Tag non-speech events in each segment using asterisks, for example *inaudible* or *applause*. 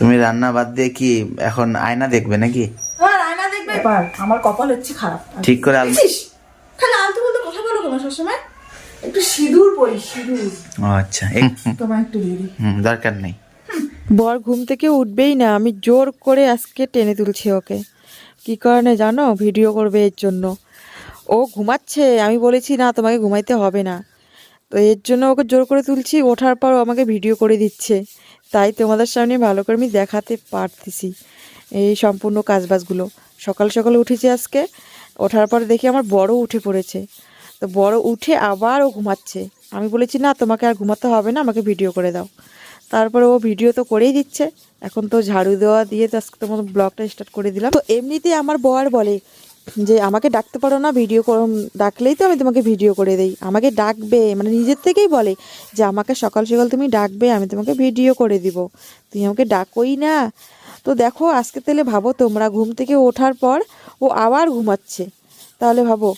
তুমি রান্না বাদ দিয়ে কি এখন আয়না দেখবে নাকি? হ্যাঁ আয়না দেখবে। এবার আমার কপাল হচ্ছে খারাপ। ঠিক করে আলমা দেখছিস আলতু বলতে কথা বলো কেন সবসময়। একটু সিঁদুর পরি সিঁদুর। ও আচ্ছা *laughs* তোমার একটু দিয়ে দিই। হুম, দরকার নেই। বর ঘুম থেকে উঠবেই না আমি জোর করে আজকে টেনে তুলছি ওকে। কি কারণে জানো? ভিডিও করবে এর জন্য। ও ঘুমাচ্ছে আমি বলেছি না তোমাকে ঘুমাইতে হবে না। তো এর জন্য ওকে জোর করে তুলছি, ওঠার পর আমাকে ভিডিও করে দিচ্ছে। তাই তোমাদের সামনে ভালো করে আমি দেখাতে পারতেছি এই সম্পূর্ণ কাজবাজগুলো। সকাল সকালে উঠেছি আজকে, ওঠার পর দেখি আমার বড় উঠে পড়েছে। তো বড় উঠে আবার ও ঘুমাচ্ছে। আমি বলেছি, না, তোমাকে আর ঘুমাতে হবে না, আমাকে ভিডিও করে দাও। তারপরে ও ভিডিও তো করেই দিচ্ছে। এখন তো ঝাড়ু দেওয়া দিয়ে আজকে তোমার ব্লগটা স্টার্ট করে দিলাম। তো এমনিতেই আমার বর বলে যে আমাকে ডাকতে পারো না ভিডিও ডাকলেই তো আমি তোমাকে ভিডিও করে দেই। আমাকে ডাকবে মানে নিজের থেকেই বলে যে আমাকে সকাল সকাল তুমি ডাকবে, আমি তোমাকে ভিডিও করে দিব। তুমি আমাকে ডাকোই না। তো দেখো, আজকে তাহলে ভাবো তোমরা ঘুম থেকে ওঠার পর ও আবার ঘুমাচ্ছে। তাহলে ভাবো,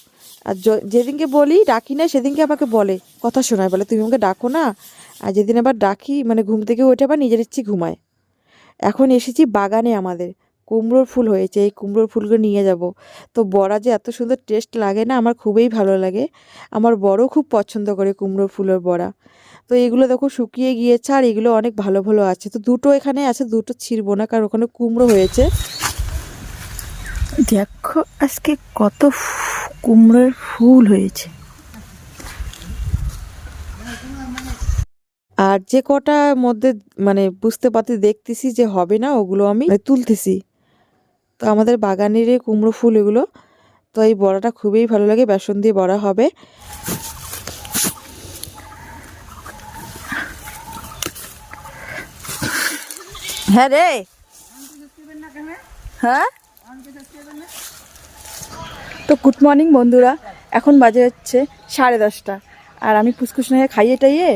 আর যেদিনকে বলি ডাকি না, সেদিনকে আমাকে বলে, কথা শোনায়, বলে তুমি আমাকে ডাকো না। আর যেদিন আবার ডাকি মানে ঘুম থেকে ওঠে আবার নিজের ইচ্ছে ঘুমায়। এখন এসেছি বাগানে আমাদের। কুমড়োর ফুল হয়েছে, এই কুমড়োর ফুলগুলো নিয়ে যাব। তো বড়া যে এত সুন্দর টেস্ট লাগে না, আমার খুবই ভালো লাগে। আমার বড়ও খুব পছন্দ করে কুমড়োর ফুলের বড়া। তো এগুলো দেখো শুকিয়ে গিয়েছে আর এগুলো অনেক ভালো ভালো আছে। তো দুটো এখানে আছে, দুটো ছিঁড়বো না, কারণ ওখানে কুমড়ো হয়েছে। দেখো আজকে কত কুমড়োর ফুল হয়েছে। আর যে কটা মধ্যে মানে বুঝতে পারতে দেখতেছি যে হবে না, ওগুলো আমি তুলতেছি। তো আমাদের বাগানের এই কুমড়ো ফুল এগুলো। তো এই বড়াটা খুবই ভালো লাগে, বেসন দিয়ে বড়া হবে। হ্যাঁ রে। হ্যাঁ? তো গুড মর্নিং বন্ধুরা, এখন বাজে হচ্ছে সাড়ে দশটা। আর আমি ফুসকুস ফুসকুসনাকে খাইয়ে টাইয়ে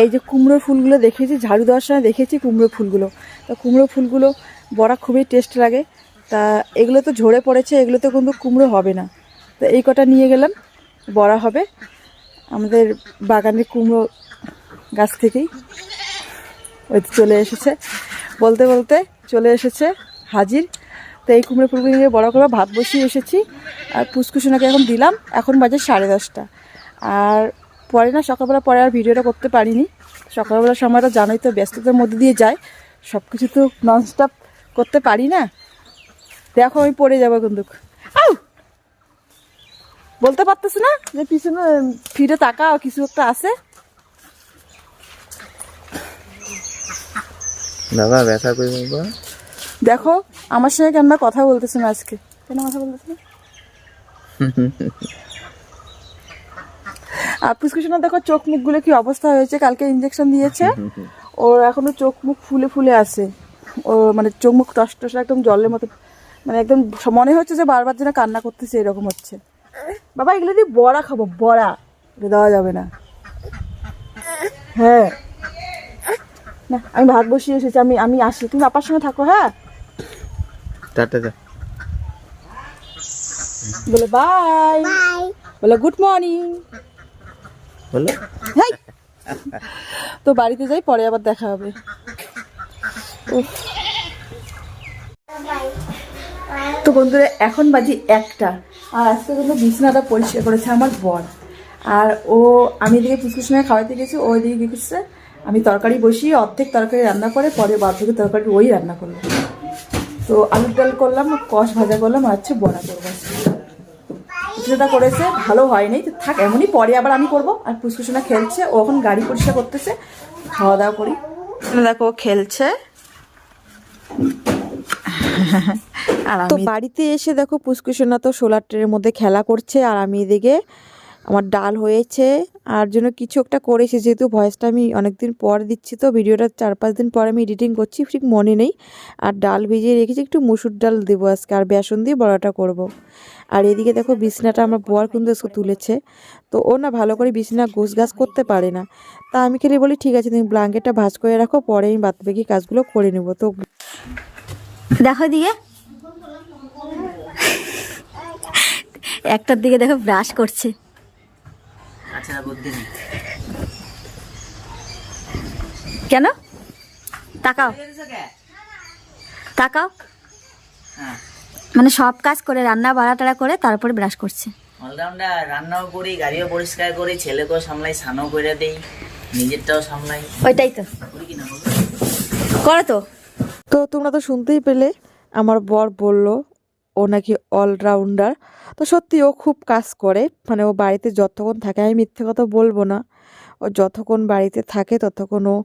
এই যে কুমড়োর ফুলগুলো দেখেছি, ঝাড়ু দেওয়ার সময় দেখেছি কুমড়ো ফুলগুলো। তো কুমড়ো ফুলগুলো, বড়া খুবই টেস্ট লাগে। তা এগুলো তো ঝরে পড়েছে এগুলো তো কিন্তু কুমড়ো হবে না। তো এই কটা নিয়ে গেলাম, বড়া হবে, আমাদের বাগানের কুমড়ো গাছ থেকেই ওই চলে এসেছে। বলতে বলতে চলে এসেছে হাজির। তো এই কুমড়ো ফুলগুলো নিয়ে বড়ো করে ভাত বসিয়ে এসেছি। আর পুষ্কুসোনাকে এখন দিলাম, এখন বাজে সাড়ে দশটা। আর পরে না, সকালবেলা পরে আর ভিডিওটা করতে পারিনি। সকালবেলার সময়টা জানোই তো, ব্যস্ততার মধ্যে দিয়ে যায়। সব কিছু তো ননস্টপ করতে পারি না। দেখো আমি পড়ে যাব কিন্তু। আউ! বলতে পারতেছি না যে পিছনে ফিরে তাকাও কিছু একটা আছে। বাবা ব্যথা দেখো আমার সঙ্গে কেন কথা বলতেছে না আজকে? কেন কথা বলতেছে না? *laughs* আর পুষ্কুসোনা দেখো চোখ মুখগুলো কি অবস্থা হয়েছে? কালকে ইঞ্জেকশন দিয়েছে। *laughs* ওর এখনও চোখ মুখ ফুলে ফুলে আছে। ও মানে চোখ মুখ টস টস একদম জলের মতো মানে একদম মনে হচ্ছে যে বারবার যেন কান্না করতেছে এরকম হচ্ছে। বাবা এগুলো দিয়ে বড়া খাব বড়া। এটা দেওয়া যাবে না। হ্যাঁ। না আমি ভাত বসিয়ে এসেছি আমি আমি আসি। তুমি আপার সঙ্গে থাকো হ্যাঁ? টাটা যা। বলে বাই। বলে গুড মর্নিং। বলো। হাই। তো বাড়িতে যাই পরে আবার দেখা হবে। উফ। তো বন্ধুরা, এখন বাজি একটা। আর আজকে কিন্তু বিছানাটা পরিষ্কার করেছে আমার বর। আর ও, আমি এদিকে পুষ্কুর সময় খাওয়াতে গেছি, ও এদিকে দেখেছে আমি তরকারি বসিয়ে অর্ধেক তরকারি রান্না করে, পরে বাধ্যকে তরকারি ওই রান্না করল। তো আলুর ডাল করলাম, কষ ভাজা করলাম, আর হচ্ছে বড়া করব। যেটা করেছে, ভালো হয়নি, তো থাক, এমনই পরে আবার আমি করব। আর পুষ্কুসোনা খেলছে, ও এখন গাড়ি পরিষ্কার করতেছে, খাওয়া দাওয়া করি। দেখো, ও *laughs* খেলছে তো বাড়িতে এসে দেখো পুষ্কুসোনা তো সোলার ট্রেনের মধ্যে খেলা করছে আর আমি এদিকে আমার ডাল হয়েছে আর জন্য কিছু একটা করেছি যেহেতু ভয়েসটা আমি অনেকদিন পর দিচ্ছি তো ভিডিওটা চার পাঁচ দিন পর আমি এডিটিং করছি ঠিক মনে নেই। আর ডাল ভিজিয়ে রেখেছি একটু মুসুর ডাল দেবো আজকে আর বেসন দিয়ে বড়াটা করব। আর এদিকে দেখো বিছনাটা আমার বর কিন্তু তুলেছে তো ও না ভালো করে বিছনা গোছ গাছ করতে পারে না। তা আমি খালি বলি ঠিক আছে তুমি ব্ল্যাঙ্কেটটা ভাঁজ করে রাখো পরে আমি বাদ বাকি কাজগুলো করে নেব। তো দেখো দিয়ে একটার দিকে দেখো ব্রাশ করছে। কেন? তাকাও। তাকাও। হ্যাঁ। মানে সব কাজ করে রান্না বাড়া টাড়া করে তারপরে ব্রাশ করছে। অলরাউন্ডার রান্নাও করি গাড়িও পরিষ্কার করি ছেলেকেও সামলাই স্নানও করে দেই নিজেরটাও সামলাই। ওইটাই তো। করো তো। তো তোমরা তো শুনতেই পেলে, আমার বর বলল, ও নাকি অলরাউন্ডার তো সত্যি ও খুব কাজ করে মানে ও বাড়িতে যতক্ষণ থাকে, আমি মিথ্যে কথা বলব না। ও যতক্ষণ বাড়িতে থাকে, ততক্ষণ ও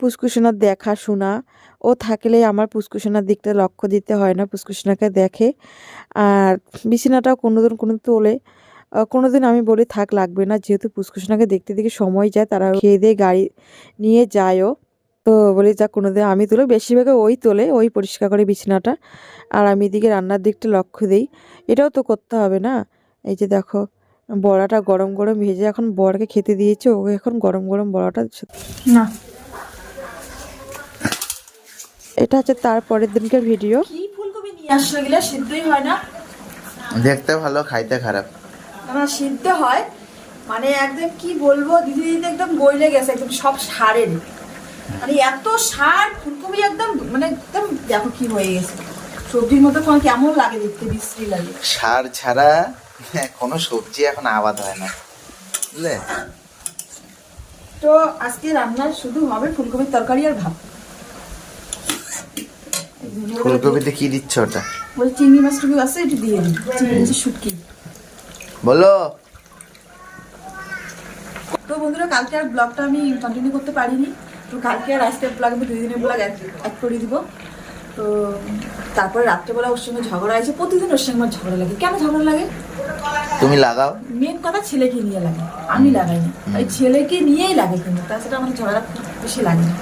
পুষ্কুসোনার দেখাশোনা। ও থাকলেই আমার পুষ্কুসোনার দিকটা লক্ষ্য দিতে হয় না পুষ্কুসোনাকে দেখে। আর বিছানাটাও কোনো কোনোদিন কোনো তোলে কোনোদিন আমি বলি, থাক, লাগবে না। যেহেতু পুষ্কুসোনাকে দেখতে দেখে সময় যায়, তারা খেয়ে দিয়ে গাড়ি নিয়ে যায়ও তো বলি যা কোনোদিন আমি তুলে। বেশিরভাগ ওই তোলে ওই পরিষ্কার করে বিছানাটা। আর আমি এদিকে রান্নার দিকটা লক্ষ্য দিই। এটাও তো করতে হবে না? এই যে দেখো বড়াটা গরম গরম ভেজে এখন বড়কে খেতে দিয়েছে। ওকে এখন গরম গরম বড়াটা না। এটা হচ্ছে তারপরের দিনকার ভিডিও। কি ফুলকপি নিয়ে আসলে গেলে সিদ্ধই হয় না? দেখতে ভালো খাইতে খারাপ। না সিদ্ধ হয়। মানে একদম কি বলব দিদি দিদি একদম গইলে গেছে একদম সব সারের মানে এত সার ফুলকপি একদম মানে একদম দেখো কি হয়ে গেছে। সবজির মতো কোনো কেমন লাগে দেখতে বিশ্রী লাগে। সার ছাড়া কোনো সবজি এখন আবাদ হয় না বুঝলে? তো আজকে শুধু হবে ফুলকপির তরকারি আর ভাত। ফুলকপিতে কি দিচ্ছ ওটা? বলছি চিংড়ি মাছ টুকু আছে একটু দিয়ে দিই। চিংড়ি মাছের শুটকি। বলো। তো বন্ধুরা কালকে আর ব্লগটা আমি কন্টিনিউ করতে পারিনি। তো কালকে আর আজকের ব্লগ আমি দুই দিনের ব্লগ এক করে দিব। তো তারপরে রাত্রেবেলা ওর সঙ্গে ঝগড়া আছে প্রতিদিন ওর সঙ্গে আমার ঝগড়া লাগে। কেন ঝগড়া লাগে? তুমি লাগাও। মেন কথা ছেলেকে নিয়ে লাগে। আমি লাগাই না। ওই ছেলেকে নিয়েই লাগে কিন্তু তাছাড়া আমার ঝগড়া খুব বেশি লাগে না।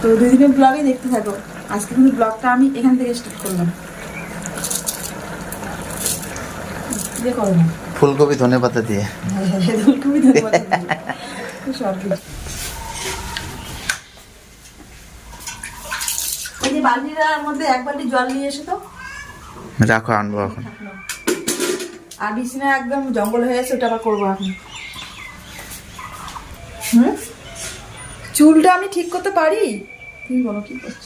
তো দুই দিনের ব্লগে দেখতে থাকো। আজকে কিন্তু ব্লগটা আমি এখান থেকে স্টার্ট করলাম। দিয়ে করো না। ফুলকপি ধনে পাতা দিয়ে। সব *laughs* কিছু। বালতিটার মধ্যে এক বালতি জল নিয়ে এসে তো। রাখো আনব এখন। আর বিছানা একদম জঙ্গল হয়ে গেছে ওটা আবার করব এখন। হুম? চুলটা আমি ঠিক করতে পারি? তুমি বলো কি করছ?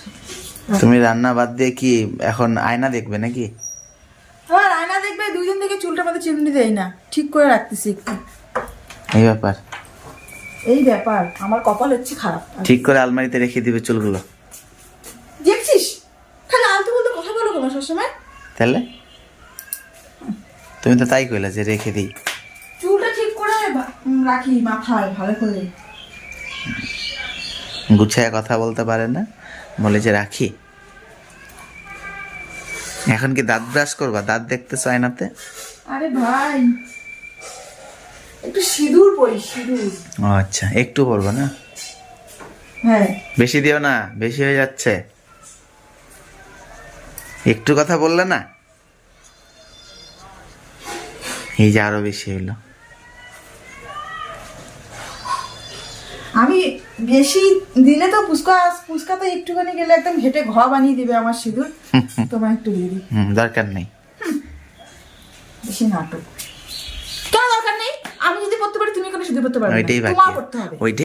তুমি রান্না বাদ দিয়ে কি এখন আয়না দেখবে নাকি? হ্যাঁ আয়না দেখবে দুই দিন থেকে চুলটা মধ্যে চিমনি দেয় না। ঠিক করে রাখতেছি একটু। এই ব্যাপার। এই ব্যাপার আমার কপাল হচ্ছে খারাপ। ঠিক করে আলমারিতে রেখে দিবে চুলগুলো। দেখছিস? খালি আলতু বলতে কথা বলো কেন সবসময়। তাহলে? তুমি তো তাই কইলা যে রেখে দিই। চুলটা ঠিক করে রাখি মাথায় ভালো করে। গুছায় কথা বলতে পারে না। বলে যে রাখি। এখন কি দাঁত ব্রাশ করবা? দাঁত দেখতেছো আয়নাতে? আরে ভাই। একটু সিঁদুর পরি সিঁদুর। আচ্ছা একটু পড়ব না? হ্যাঁ। বেশি দিও না বেশি হয়ে যাচ্ছে। একটু কথা বললে না? এই যে আরও বেশি হইল। আমি বেশি দিলে তো পুষ্কা পুষ্কা তো একটুখানি গেলে একদম ঘেটে ঘ বানিয়ে দিবে আমার সিঁদুর। *laughs* তোমার একটু দিয়ে দিই। দরকার নেই। বেশি নাটক। কেন দরকার নেই? আমি যদি করতে পারি তুমি কেন শুধু করতে পারবে না? তোমার করতে হবে।